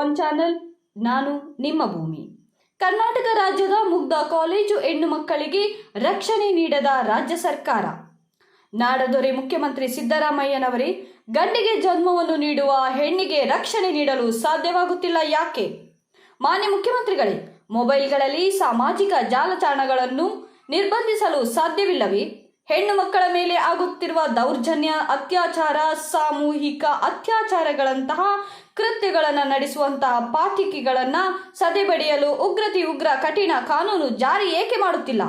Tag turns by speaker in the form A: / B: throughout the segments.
A: One channel, ನಾನು ನಿಮ್ಮ ಭೂಮಿ. ಕರ್ನಾಟಕ ರಾಜ್ಯದ ಮುಗ್ಧ ಕಾಲೇಜು ಹೆಣ್ಣು ಮಕ್ಕಳಿಗೆ ರಕ್ಷಣೆ ನೀಡದ ರಾಜ್ಯ ಸರ್ಕಾರ. ನಾಡದೊರೆ ಮುಖ್ಯಮಂತ್ರಿ ಸಿದ್ದರಾಮಯ್ಯನವರೇ, ಗಂಡಿಗೆ ಜನ್ಮವನ್ನು ನೀಡುವ ಹೆಣ್ಣಿಗೆ ರಕ್ಷಣೆ ನೀಡಲು ಸಾಧ್ಯವಾಗುತ್ತಿಲ್ಲ ಯಾಕೆ? ಮಾನ್ಯ ಮುಖ್ಯಮಂತ್ರಿಗಳೇ, ಮೊಬೈಲ್ಗಳಲ್ಲಿ ಸಾಮಾಜಿಕ ಜಾಲತಾಣಗಳನ್ನು ನಿರ್ಬಂಧಿಸಲು ಸಾಧ್ಯವಿಲ್ಲವೇ? ಹೆಣ್ಣು ಮಕ್ಕಳ ಮೇಲೆ ಆಗುತ್ತಿರುವ ದೌರ್ಜನ್ಯ, ಅತ್ಯಾಚಾರ, ಸಾಮೂಹಿಕ ಅತ್ಯಾಚಾರಗಳಂತಹ ಕೃತ್ಯಗಳನ್ನು ನಡೆಸುವಂತಹ ಪಾಠಿಕೆಗಳನ್ನು ಸದೆಬಡಿಯಲು ಉಗ್ರತಿ ಉಗ್ರ ಕಠಿಣ ಕಾನೂನು ಜಾರಿ ಏಕೆ ಮಾಡುತ್ತಿಲ್ಲ?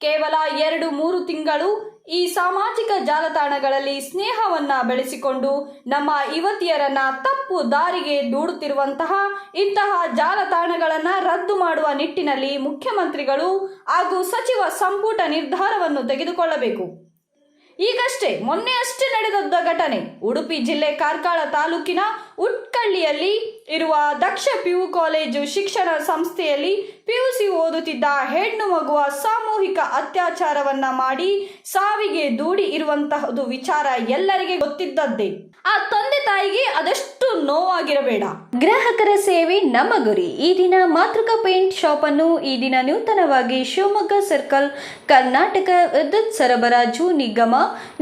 A: ಕೇವಲ ಎರಡು ಮೂರು ತಿಂಗಳು ಈ ಸಾಮಾಜಿಕ ಜಾಲತಾಣಗಳಲ್ಲಿ ಸ್ನೇಹವನ್ನ ಬೆಳೆಸಿಕೊಂಡು ನಮ್ಮ ಯುವತಿಯರನ್ನ ತಪ್ಪು ದಾರಿಗೆ ದೂಡುತ್ತಿರುವಂತಹ ಇಂತಹ ಜಾಲತಾಣಗಳನ್ನು ರದ್ದು ಮಾಡುವ ನಿಟ್ಟಿನಲ್ಲಿ ಮುಖ್ಯಮಂತ್ರಿಗಳು ಹಾಗೂ ಸಚಿವ ಸಂಪುಟ ನಿರ್ಧಾರವನ್ನು ತೆಗೆದುಕೊಳ್ಳಬೇಕು. ಈಗಷ್ಟೇ ಮೊನ್ನೆಯಷ್ಟೇ ನಡೆದದ್ದ ಘಟನೆ. ಉಡುಪಿ ಜಿಲ್ಲೆ ಕಾರ್ಕಳ ತಾಲೂಕಿನ ಉಟ್ಕಳ್ಳಿಯಲ್ಲಿ ಇರುವ ದಕ್ಷ ಪಿಯು ಕಾಲೇಜು ಶಿಕ್ಷಣ ಸಂಸ್ಥೆಯಲ್ಲಿ ಪಿಯುಸಿ ಓದುತ್ತಿದ್ದ ಹೆಣ್ಣು ಮಗುವ ಸಾಮೂಹಿಕ ಅತ್ಯಾಚಾರವನ್ನ ಮಾಡಿ ಸಾವಿಗೆ ದೂಡಿ ಇರುವಂತಹದು ವಿಚಾರ ಎಲ್ಲರಿಗೆ ಗೊತ್ತಿದ್ದದ್ದೇ. ಆ ತಂದೆ ತಾಯಿಗೆ ಅದಷ್ಟು ನೋವಾಗಿರಬೇಡ. ಗ್ರಾಹಕರ ಸೇವೆ ನಮ್ಮ ಗುರಿ. ಈ ದಿನ ಮಾತೃಕ ಪೇಂಟ್ ಶಾಪ್ ಅನ್ನು ಈ ದಿನ ನೂತನವಾಗಿ ಶಿವಮೊಗ್ಗ ಸರ್ಕಲ್, ಕರ್ನಾಟಕ ವಿದ್ಯುತ್ ಸರಬರಾಜು ನಿಗಮ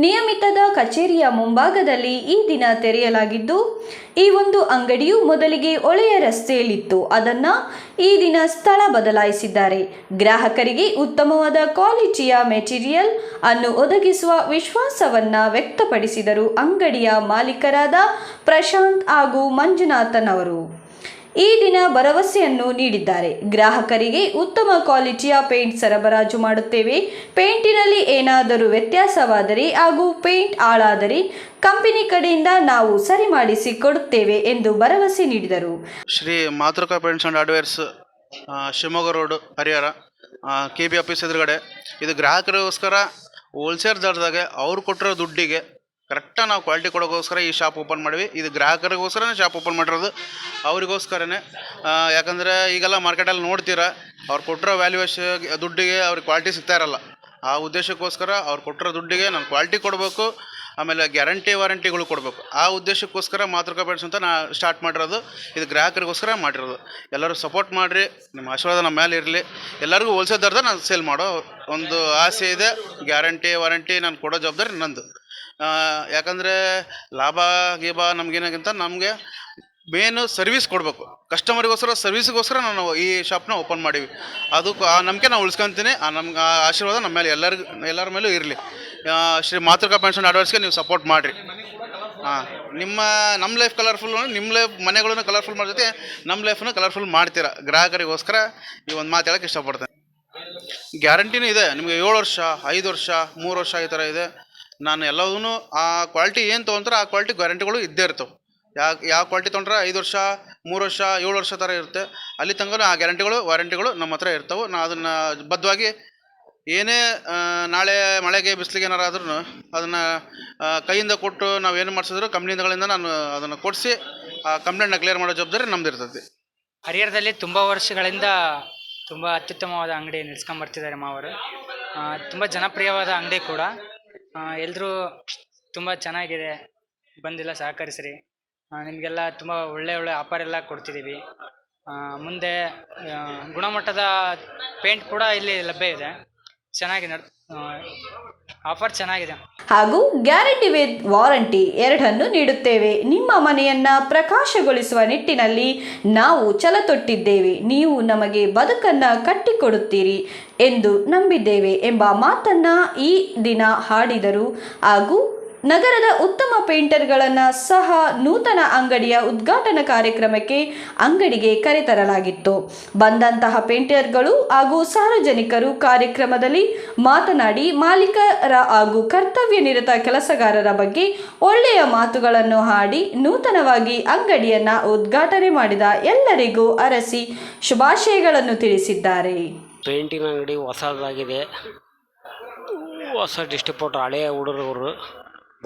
A: ನಿಯಮಿತದ ಕಚೇರಿಯ ಮುಂಭಾಗದಲ್ಲಿ ಈ ದಿನ ತೆರೆಯಲಾಗಿದ್ದು, ಈ ಒಂದು ಅಂಗಡಿಯು ಮೊದಲಿಗೆ ಒಳೆಯ ರಸ್ತೆಯಲ್ಲಿತ್ತು. ಅದನ್ನ ಈ ದಿನ ಸ್ಥಳ ಬದಲಾಯಿಸಿದ್ದಾರೆ. ಗ್ರಾಹಕರಿಗೆ ಉತ್ತಮವಾದ ಕ್ವಾಲಿಟಿಯ ಮೆಟೀರಿಯಲ್ ಅನ್ನು ಒದಗಿಸುವ ವಿಶ್ವಾಸವನ್ನ ವ್ಯಕ್ತಪಡಿಸಿದರು ಅಂಗಡಿಯ ಮಾಲೀಕರಾದ ಪ್ರಶಾಂತ್ ಹಾಗೂ ಮಂಜುನಾಥನ್ ಅವರು. ಈ ದಿನ ಭರವಸೆಯನ್ನು ನೀಡಿದ್ದಾರೆ. ಗ್ರಾಹಕರಿಗೆ ಉತ್ತಮ ಕ್ವಾಲಿಟಿಯ ಪೇಂಟ್ ಸರಬರಾಜು ಮಾಡುತ್ತೇವೆ. ಪೇಂಟಿನಲ್ಲಿ ಏನಾದರೂ ವ್ಯತ್ಯಾಸವಾದರೆ ಹಾಗೂ ಪೇಂಟ್ ಹಾಳಾದರೆ ಕಂಪನಿ ಕಡೆಯಿಂದ ನಾವು ಸರಿ ಮಾಡಿಸಿ ಕೊಡುತ್ತೇವೆ ಎಂದು ಭರವಸೆ ನೀಡಿದರು.
B: Shri Matruka paints and hardwares Shivamogga road Harihara K B office ಎದುರುಗಡೆ. ಇದು ಗ್ರಾಹಕರಿಗೋಸ್ಕರ ಹೋಲ್ಸೇಲ್ ದರದಾಗೆ ಅವ್ರು ಕೊಟ್ಟಿರೋ ದುಡ್ಡಿಗೆ ಕರೆಕ್ಟಾಗಿ ನಾವು ಕ್ವಾಲಿಟಿ ಕೊಡೋಕ್ಕೋಸ್ಕರ ಈ ಶಾಪ್ ಓಪನ್ ಮಾಡಿವಿ ಇದು ಗ್ರಾಹಕರಿಗೋಸ್ಕರನೇ ಶಾಪ್ ಓಪನ್ ಮಾಡಿರೋದು. ಅವರಿಗೋಸ್ಕರನೇ. ಯಾಕಂದರೆ ಈಗೆಲ್ಲ ಮಾರ್ಕೆಟಲ್ಲಿ ನೋಡ್ತೀರಾ, ಅವ್ರು ಕೊಟ್ಟಿರೋ ವ್ಯಾಲ್ಯೂಷ ದುಡ್ಡಿಗೆ ಅವ್ರಿಗೆ ಕ್ವಾಲಿಟಿ ಸಿಗ್ತಾ ಇರಲ್ಲ. ಆ ಉದ್ದೇಶಕ್ಕೋಸ್ಕರ ಅವ್ರು ಕೊಟ್ಟಿರೋ ದುಡ್ಡಿಗೆ ನಾನು ಕ್ವಾಲಿಟಿ ಕೊಡಬೇಕು, ಆಮೇಲೆ ಗ್ಯಾರಂಟಿ ವಾರಂಟಿಗಳು ಕೊಡಬೇಕು. ಆ ಉದ್ದೇಶಕ್ಕೋಸ್ಕರ ಮಾತೃಕಾ ಪೇಟ್ಸ್ ಅಂತ ನಾ ಸ್ಟಾರ್ಟ್ ಮಾಡಿರೋದು. ಇದು ಗ್ರಾಹಕರಿಗೋಸ್ಕರ ಮಾಡಿರೋದು. ಎಲ್ಲರೂ ಸಪೋರ್ಟ್ ಮಾಡಿರಿ, ನಿಮ್ಮ ಆಶೀರ್ವಾದ ನಮ್ಮ ಮೇಲೆ ಇರಲಿ. ಎಲ್ಲರಿಗೂ ಹೋಲ್ಸೇಲ್ ನಾನು ಸೇಲ್ ಮಾಡೋ ಒಂದು ಆಸೆ ಇದೆ. ಗ್ಯಾರಂಟಿ ವಾರಂಟಿ ನಾನು ಕೊಡೋ ಜವಾಬ್ದಾರಿ ನಂದು. ಯಾಕಂದರೆ ಲಾಭ, ಗೀಭ ನಮಗೇನಾಗಿಂತ ನಮಗೆ ಮೇನು ಸರ್ವಿಸ್ ಕೊಡಬೇಕು. ಕಸ್ಟಮರಿಗೋಸ್ಕರ ಸರ್ವಿಸ್ಗೋಸ್ಕರ ನಾನು ಈ ಶಾಪ್ನ ಓಪನ್ ಮಾಡೀವಿ. ಅದಕ್ಕೆ ಆ ನಂಬಿಕೆ ನಾವು ಉಳಿಸ್ಕೊಂತೀನಿ. ಆ ನಮ್ಗೆ ಆ ಆಶೀರ್ವಾದ ನಮ್ಮ ಮೇಲೆ ಎಲ್ಲರಿಗೂ, ಎಲ್ಲರ ಮೇಲೂ ಇರಲಿ. ಶ್ರೀ ಮಾತೃಕಾ ಪೆನ್ಷನ್ ಅಡ್ವರ್ಸ್ಗೆ ನೀವು ಸಪೋರ್ಟ್ ಮಾಡಿರಿ. ಹಾಂ ನಿಮ್ಮ ನಮ್ಮ ಲೈಫ್ ಕಲರ್ಫುಲ್ ನಿಮ್ಮ ಲೈಫ್ ಮನೆಗಳನ್ನು ಕಲರ್ಫುಲ್ ಮಾಡೋ ಜೊತೆ ನಮ್ಮ ಲೈಫನ್ನು ಕಲರ್ಫುಲ್ ಮಾಡ್ತೀರಾ. ಗ್ರಾಹಕರಿಗೋಸ್ಕರ ಈ ಒಂದು ಮಾತು ಹೇಳೋಕ್ಕೆ ಇಷ್ಟಪಡ್ತೇನೆ. ಗ್ಯಾರಂಟಿನೂ ಇದೆ. ನಿಮಗೆ ಏಳು ವರ್ಷ, ಐದು ವರ್ಷ, ಮೂರು ವರ್ಷ ಈ ಥರ ಇದೆ. ನಾನು ಎಲ್ಲವೂ ಆ ಕ್ವಾಲಿಟಿ ಏನು ತೊಗೊಂತಾರೆ ಆ ಕ್ವಾಲಿಟಿ ಗ್ಯಾರಂಟಿಗಳು ಇದ್ದೇ ಇರ್ತವೆ. ಯಾವ ಯಾವ ಕ್ವಾಲಿಟಿ ತೊಗೊಂಡ್ರೆ ಐದು ವರ್ಷ, ಮೂರು ವರ್ಷ, ಏಳು ವರ್ಷ ಥರ ಇರುತ್ತೆ. ಅಲ್ಲಿ ತನಕ ಆ ಗ್ಯಾರಂಟಿಗಳು ವಾರಂಟಿಗಳು ನಮ್ಮ ಹತ್ರ ಇರ್ತವೆ. ನಾ ಅದನ್ನು ಬದ್ಧವಾಗಿ ಏನೇ ನಾಳೆ ಮಳೆಗೆ ಬಿಸಿಲಿಗೆ ಏನಾರು ಆದ್ರೂ ಅದನ್ನು ಕೈಯಿಂದ ಕೊಟ್ಟು ನಾವು ಏನು ಮಾಡಿಸಿದ್ರು ಕಂಪ್ನಿಗಳಿಂದ ನಾನು ಅದನ್ನು ಕೊಡಿಸಿ, ಆ ಕಂಪ್ಲೇಂಟ್ನ ಕ್ಲಿಯರ್ ಮಾಡೋ ಜವಾಬ್ದಾರಿ ನಮ್ದು ಇರ್ತದೆ.
C: ಹರಿಹರದಲ್ಲಿ ತುಂಬ ವರ್ಷಗಳಿಂದ ತುಂಬ ಅತ್ಯುತ್ತಮವಾದ ಅಂಗಡಿ ನಡೆಸ್ಕೊಂಬರ್ತಿದ್ದಾರೆ ಮಾವರು ತುಂಬ ಜನಪ್ರಿಯವಾದ ಅಂಗಡಿ ಕೂಡ. ಎಲ್ಲರೂ ತುಂಬ ಚೆನ್ನಾಗಿದೆ. ಬಂದಿಲ್ಲ, ಸಹಕರಿಸ್ರಿ. ನಿಮಗೆಲ್ಲ ತುಂಬ ಒಳ್ಳೆ ಒಳ್ಳೆ ಆಫರ್ ಎಲ್ಲ ಕೊಡ್ತಿದ್ದೀವಿ ಮುಂದೆ ಗುಣಮಟ್ಟದ ಪೇಂಟ್ ಕೂಡ ಇಲ್ಲಿ ಲಭ್ಯ ಇದೆ. ಚೆನ್ನಾಗಿ ನಡ್ ಆಫರ್ ಚೆನ್ನಾಗಿದೆ.
A: ಹಾಗೂ ಗ್ಯಾರಂಟಿ ವಿತ್ ವಾರಂಟಿ ಎರಡನ್ನು ನೀಡುತ್ತೇವೆ. ನಿಮ್ಮ ಮನೆಯನ್ನ ಪ್ರಕಾಶಗೊಳಿಸುವ ನಿಟ್ಟಿನಲ್ಲಿ ನಾವು ಛಲತೊಟ್ಟಿದ್ದೇವೆ. ನೀವು ನಮಗೆ ಬದುಕನ್ನ ಕಟ್ಟಿಕೊಡುತ್ತೀರಿ ಎಂದು ನಂಬಿದ್ದೇವೆ ಎಂಬ ಮಾತನ್ನ ಈ ದಿನ ಹಾಡಿದರು. ಹಾಗೂ ನಗರದ ಉತ್ತಮ ಪೇಂಟರ್ಗಳನ್ನು ಸಹ ನೂತನ ಅಂಗಡಿಯ ಉದ್ಘಾಟನಾ ಕಾರ್ಯಕ್ರಮಕ್ಕೆ ಅಂಗಡಿಗೆ ಕರೆತರಲಾಗಿತ್ತು. ಬಂದಂತಹ ಪೇಂಟರ್ಗಳು ಹಾಗೂ ಸಾರ್ವಜನಿಕರು ಕಾರ್ಯಕ್ರಮದಲ್ಲಿ ಮಾತನಾಡಿ, ಮಾಲೀಕರ ಹಾಗೂ ಕರ್ತವ್ಯ ನಿರತ ಕೆಲಸಗಾರರ ಬಗ್ಗೆ ಒಳ್ಳೆಯ ಮಾತುಗಳನ್ನು ಹಾಡಿ, ನೂತನವಾಗಿ ಅಂಗಡಿಯನ್ನು ಉದ್ಘಾಟನೆ ಮಾಡಿದ ಎಲ್ಲರಿಗೂ ಅರಸಿ ಶುಭಾಶಯಗಳನ್ನು ತಿಳಿಸಿದ್ದಾರೆ.
D: ಪೇಂಟಿಂಗ್ ಅಂಗಡಿ ಹೊಸದಾಗಿದೆ. ಹೊಸ ಡಿಸ್ಟ್ರಿಬ್ಯೂಟರ್ ಹಳೆಯ ಹುಡುಗರು.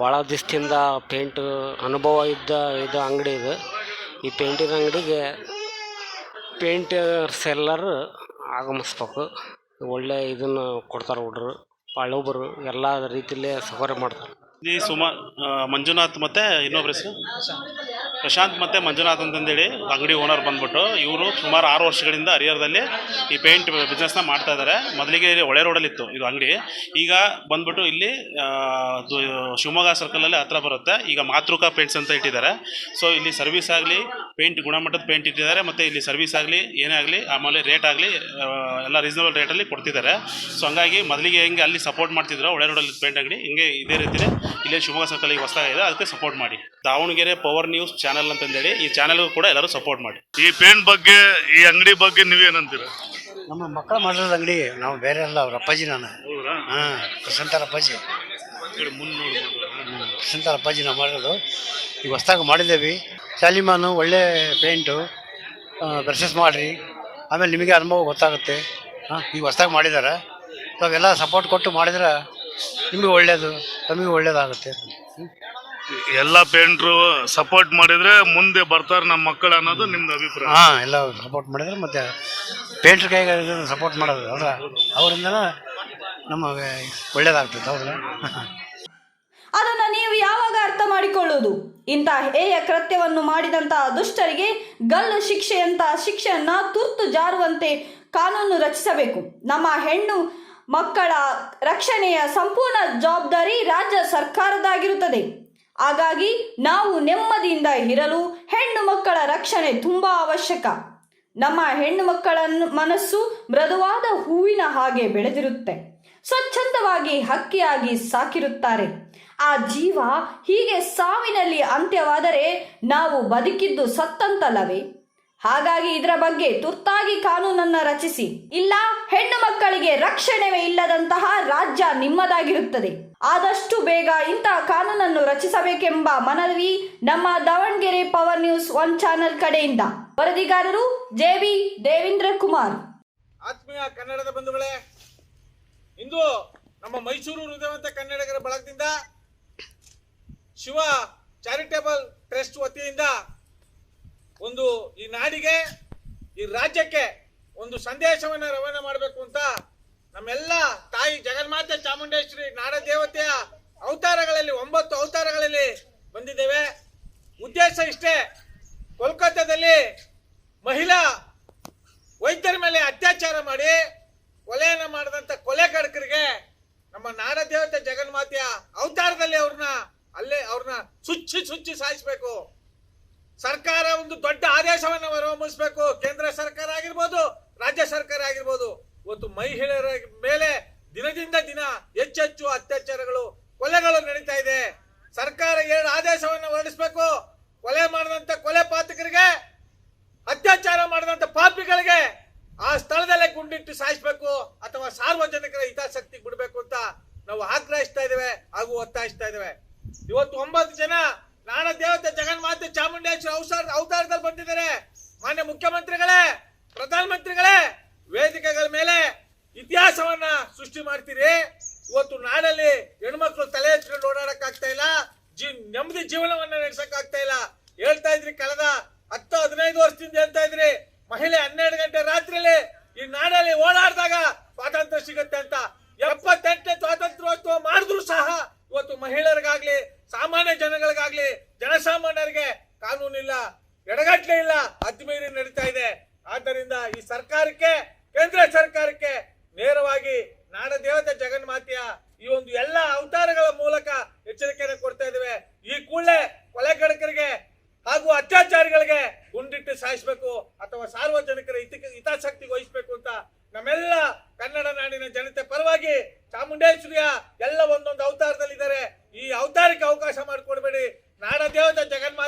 D: ಭಾಳ ದಿವಸದಿಂದ ಪೇಂಟ್ ಅನುಭವ ಇದ್ದ ಇದು ಅಂಗಡಿ ಇದು. ಈ ಪೇಂಟಿನ ಅಂಗಡಿಗೆ ಪೇಂಟರ್ಸ್ ಸೆಲ್ಲರ್ ಆಗಮಿಸ್ಬೇಕು. ಒಳ್ಳೆ ಇದನ್ನ ಕೊಡ್ತಾರೆ ಹುಡ್ರು. ಹಳಬರು ಎಲ್ಲ ರೀತಿಯಲ್ಲಿ ಸೌಕರ್ಯ ಮಾಡ್ತಾರೆ.
E: ಮಂಜುನಾಥ್ ಮತ್ತೆ ಇನ್ನೊಬ್ರು ಹೆಸರು? ಪ್ರಶಾಂತ್ ಮತ್ತು ಮಂಜುನಾಥ್ ಅಂತಂದೇಳಿ ಅಂಗಡಿ ಓನರ್ ಬಂದ್ಬಿಟ್ಟು. ಇವರು ಸುಮಾರು ಆರು ವರ್ಷಗಳಿಂದ ಹರಿಹರದಲ್ಲಿ ಈ ಪೇಂಟ್ ಬಿಸ್ನೆಸ್ನ ಮಾಡ್ತಾ ಇದ್ದಾರೆ. ಮೊದಲಿಗೆ ಹೊಳೆ ರೋಡಲ್ಲಿತ್ತು ಇದು ಅಂಗಡಿ. ಈಗ ಬಂದ್ಬಿಟ್ಟು ಇಲ್ಲಿ ಶಿವಮೊಗ್ಗ ಸರ್ಕಲಲ್ಲಿ ಹತ್ರ ಬರುತ್ತೆ. ಈಗ ಮಾತೃಕಾ ಪೇಂಟ್ಸ್ ಅಂತ ಇಟ್ಟಿದ್ದಾರೆ. ಸೊ ಇಲ್ಲಿ ಸರ್ವಿಸ್ ಆಗಲಿ ಪೇಂಟ್ ಗುಣಮಟ್ಟದ ಪೇಂಟ್ ಇಟ್ಟಿದ್ದಾರೆ ಮತ್ತು ಇಲ್ಲಿ ಸರ್ವಿಸ್ ಆಗಲಿ ಏನೇ ಆಗಲಿ ಆಮೇಲೆ ರೇಟ್ ಆಗಲಿ ಎಲ್ಲ ರೀಸನಬಲ್ ರೇಟಲ್ಲಿ ಕೊಡ್ತಿದ್ದಾರೆ. ಸೊ ಹಂಗಾಗಿ ಮೊದಲಿಗೆ ಹೆಂಗೆ ಅಲ್ಲಿ ಸಪೋರ್ಟ್ ಮಾಡ್ತಿದ್ರು ಒಳ್ಳೆ ರೋಡಲ್ಲಿ ಪೇಂಟ್ ಅಂಗಡಿ ಹಿಂಗೆ ಇದೇ ರೀತಿಯೇ ಇಲ್ಲೇ ಶಿವಮೊಗ್ಗ ಸರ್ಕಲ್ ಈಗ ಹೊಸದಾಗಿದೆ ಅದಕ್ಕೆ ಸಪೋರ್ಟ್ ಮಾಡಿ. ದಾವಣಗೆರೆ ಪವರ್ ನ್ಯೂಸ್ ಚಾನಲ್ ಅಂತಂದೇಳಿ ಈ ಚಾನಲ್ಗೂ ಕೂಡ ಎಲ್ಲರೂ ಸಪೋರ್ಟ್ ಮಾಡಿ.
F: ಈ ಪೇಂಟ್ ಬಗ್ಗೆ ಈ ಅಂಗಡಿ ಬಗ್ಗೆ ನೀವೇನಂತೀರ?
G: ನಮ್ಮ ಮಕ್ಕಳ ಮಾಡಿರೋದು ಅಂಗಡಿ ನಾವು ಬೇರೆ ಅಲ್ಲ ಅವ್ರ ಅಪ್ಪಾಜಿ ನಾನು. ಹಾಂ ಕೃಷ್ಣಂತರ ಅಪ್ಪಾಜಿ.
F: ಮುಂದೆ
G: ಕೃಷ್ಣಂತರ ಅಪ್ಪಾಜಿ ನಾವು ಮಾಡಿರೋದು. ಈಗ ಹೊಸ್ದಾಗಿ ಮಾಡಿದ್ದೇವೆ. ಶಾಲಿಮಾನು ಒಳ್ಳೆ ಪೇಂಟು ಬ್ರಷಸ್ ಮಾಡಿರಿ. ಆಮೇಲೆ ನಿಮಗೆ ಅನುಭವ ಗೊತ್ತಾಗುತ್ತೆ. ಹಾಂ ಈಗ ಹೊಸ್ದಾಗಿ ಮಾಡಿದ್ದಾರೆ ತಾವೆಲ್ಲ ಸಪೋರ್ಟ್ ಕೊಟ್ಟು ಮಾಡಿದ್ರೆ ನಿಮಗೆ ಒಳ್ಳೇದು ತಮಗೆ ಒಳ್ಳೇದಾಗುತ್ತೆ. ಹ್ಮ್.
F: ಎಲ್ಲ ಪೇಂಟ್ರು ಸಪೋರ್ಟ್ ಮಾಡಿದರೆ ಮುಂದೆ ಬರ್ತಾರೆ ನಮ್ಮ ಮಕ್ಕಳು ಅನ್ನೋದು ನಿಮ್ದು ಅಭಿಪ್ರಾಯ.
G: ಹಾಂ ಎಲ್ಲ ಸಪೋರ್ಟ್ ಮಾಡಿದ್ರೆ ಮತ್ತು ಪೇಂಟ್ರ್ ಕೈಗೆ ಸಪೋರ್ಟ್ ಮಾಡೋದು ಅವರಿಂದ ನಮಗೆ ಒಳ್ಳೇದಾಗ್ತದೆ ಹೌದಾ?
A: ಅದನ್ನು ನೀವು ಯಾವಾಗ ಅರ್ಥ ಮಾಡಿಕೊಳ್ಳುವುದು? ಇಂಥ ಹೇಯ ಕೃತ್ಯವನ್ನು ಮಾಡಿದಂತಹ ದುಷ್ಟರಿಗೆ ಗಲ್ಲು ಶಿಕ್ಷೆಯಂತಹ ಶಿಕ್ಷೆಯನ್ನ ತುರ್ತು ಜಾರುವಂತೆ ಕಾನೂನು ರಚಿಸಬೇಕು. ನಮ್ಮ ಹೆಣ್ಣು ಮಕ್ಕಳ ರಕ್ಷಣೆಯ ಸಂಪೂರ್ಣ ಜವಾಬ್ದಾರಿ ರಾಜ್ಯ ಸರ್ಕಾರದಾಗಿರುತ್ತದೆ ಹಾಗಾಗಿ ನಾವು ನೆಮ್ಮದಿಯಿಂದ ಇರಲು ಹೆಣ್ಣು ಮಕ್ಕಳ ರಕ್ಷಣೆ ತುಂಬ ಅವಶ್ಯಕ. ನಮ್ಮ ಹೆಣ್ಣು ಮಕ್ಕಳ ಮನಸ್ಸು ಮೃದುವಾದ ಹೂವಿನ ಹಾಗೆ ಬೆಳೆದಿರುತ್ತೆ. ಸ್ವಚ್ಛಂದವಾಗಿ ಹಕ್ಕಿಯಾಗಿ ಸಾಕಿರುತ್ತಾರೆ. ಆ ಜೀವ ಹೀಗೆ ಸಾವಿನಲ್ಲಿ ಅಂತ್ಯವಾದರೆ ನಾವು ಬದುಕಿದ್ದು ಸತ್ತಂತಲ್ಲವೇ? ಹಾಗಾಗಿ ಇದರ ಬಗ್ಗೆ ತುರ್ತಾಗಿ ಕಾನೂನನ್ನ ರಚಿಸಿ. ಇಲ್ಲ, ಹೆಣ್ಣು ಮಕ್ಕಳಿಗೆ ರಕ್ಷಣೆವೇ ಇಲ್ಲದಂತಹ ರಾಜ್ಯ ನಿಮ್ಮದಾಗಿರುತ್ತದೆ. ಆದಷ್ಟು ಬೇಗ ಇಂತಹ ಕಾನೂನನ್ನು ರಚಿಸಬೇಕೆಂಬ ಮನವಿ ನಮ್ಮ Davanagere power news one channel ಕಡೆಯಿಂದ. ವರದಿಗಾರರು ಜೆವಿ ದೇವೇಂದ್ರ ಕುಮಾರ್.
H: ಆತ್ಮೀಯ ಕನ್ನಡದ ಬಂಧುಗಳೇ ಇಂದು ನಮ್ಮ ಮೈಸೂರು ಹೃದಯವಂತ ಕನ್ನಡಿಗರ ಬಳಗದಿಂದ ಶಿವ ಚಾರಿಟೇಬಲ್ ಟ್ರಸ್ಟ್ ವತಿಯಿಂದ ಒಂದು ಈ ನಾಡಿಗೆ, ಈ ರಾಜ್ಯಕ್ಕೆ ಒಂದು ಸಂದೇಶವನ್ನು ರವಾನೆ ಮಾಡಬೇಕು ಅಂತ ನಮ್ಮೆಲ್ಲ ತಾಯಿ ಜಗನ್ಮಾತೆ ಚಾಮುಂಡೇಶ್ವರಿ ನಾಡ ದೇವತೆಯ ಅವತಾರಗಳಲ್ಲಿ, ಒಂಬತ್ತು ಅವತಾರಗಳಲ್ಲಿ ಬಂದಿದ್ದೇವೆ. ಉದ್ದೇಶ ಇಷ್ಟೇ, ಕೋಲ್ಕತ್ತಾದಲ್ಲಿ ಮಹಿಳಾ ವೈದ್ಯರ ಮೇಲೆ ಅತ್ಯಾಚಾರ ಮಾಡಿ ಕೊಲೆಯನ್ನ ಮಾಡಿದಂತ ಕೊಲೆಗಾರಕರಿಗೆ ನಮ್ಮ ನಾಡದೇವತೆ ಜಗನ್ಮಾತೆಯ ಅವತಾರದಲ್ಲಿ ಅವ್ರನ್ನ ಅಲ್ಲೇ ಅವ್ರನ್ನ ಸುಚ್ಚಿ ಸುಚ್ಚಿ ಸಾಯಿಸ್ಬೇಕು. ಸರ್ಕಾರ ಒಂದು ದೊಡ್ಡ ಆದೇಶವನ್ನು ಹೊರಹೊಮ್ಮಿಸ್ಬೇಕು ಕೇಂದ್ರ ಸರ್ಕಾರ ಆಗಿರ್ಬೋದು, ರಾಜ್ಯ ಸರ್ಕಾರ ಆಗಿರ್ಬೋದು. ಇವತ್ತು ಮಹಿಳೆಯರ ಮೇಲೆ ದಿನದಿಂದ ದಿನ ಹೆಚ್ಚೆಚ್ಚು ಅತ್ಯಾಚಾರಗಳು ಕೊಲೆಗಳು ನಡೀತಾ ಇದೆ ಸರ್ಕಾರ ಎರಡು ಆದೇಶವನ್ನು ಹೊರಡಿಸ್ಬೇಕು ಕೊಲೆ ಮಾಡಿದಂತ ಕೊಲೆ ಪಾತಕರಿಗೆ ಅತ್ಯಾಚಾರ ಮಾಡಿದಂತ ಪಾಪಿಗಳಿಗೆ ಆ ಸ್ಥಳದಲ್ಲೇ ಗುಂಡಿಟ್ಟು ಸಾಯಿಸ್ಬೇಕು ಅಥವಾ ಸಾರ್ವಜನಿಕರ ಹಿತಾಸಕ್ತಿ ಬಿಡಬೇಕು ಅಂತ ನಾವು ಆಗ್ರಹಿಸ್ತಾ ಇದ್ದೇವೆ ಹಾಗೂ ಒತ್ತಾಯಿಸ್ತಾ ಇದ್ದೇವೆ ಇವತ್ತು ಒಂಬತ್ತು ಜನ ನಾಡ ದೇವತೆ ಜಗನ್ಮಾತೆ ಚಾಮುಂಡೇಶ್ವರಿ ಅವತಾರ ಅವತಾರದಲ್ಲಿ ಬಂದಿದ್ದಾರೆ. ಮಾನ್ಯ ಮುಖ್ಯಮಂತ್ರಿಗಳೇ ಪ್ರಧಾನ ಮಂತ್ರಿಗಳೇ ವೇದಿಕೆಗಳ ಮೇಲೆ ಇತಿಹಾಸವನ್ನ ಸೃಷ್ಟಿ ಮಾಡ್ತೀರಿ. ಇವತ್ತು ನಾಡಲ್ಲಿ ಹೆಣ್ಮಕ್ಳು ತಲೆ ಎತ್ಕೊಂಡು ಓಡಾಡಕ್ ಆಗ್ತಾ ಇಲ್ಲ. ಜೀ ನೆಮ್ಮದಿ ಜೀವನವನ್ನ ನಡೆಸಕ್ ಆಗ್ತಾ ಇಲ್ಲ. ಹೇಳ್ತಾ ಇದ್ರಿ ಕಳೆದ ಎಲ್ಲ ಅವತಾರದಲ್ಲಿ ಇದ್ದಾರೆ ಈ ಅವತಾರಕ್ಕೆ ಅವಕಾಶ ಮಾಡಿಕೊಡ್ಬೇಡಿ. ನಾಡ ದೇವತೆ ಜಗನ್ಮಾತೆ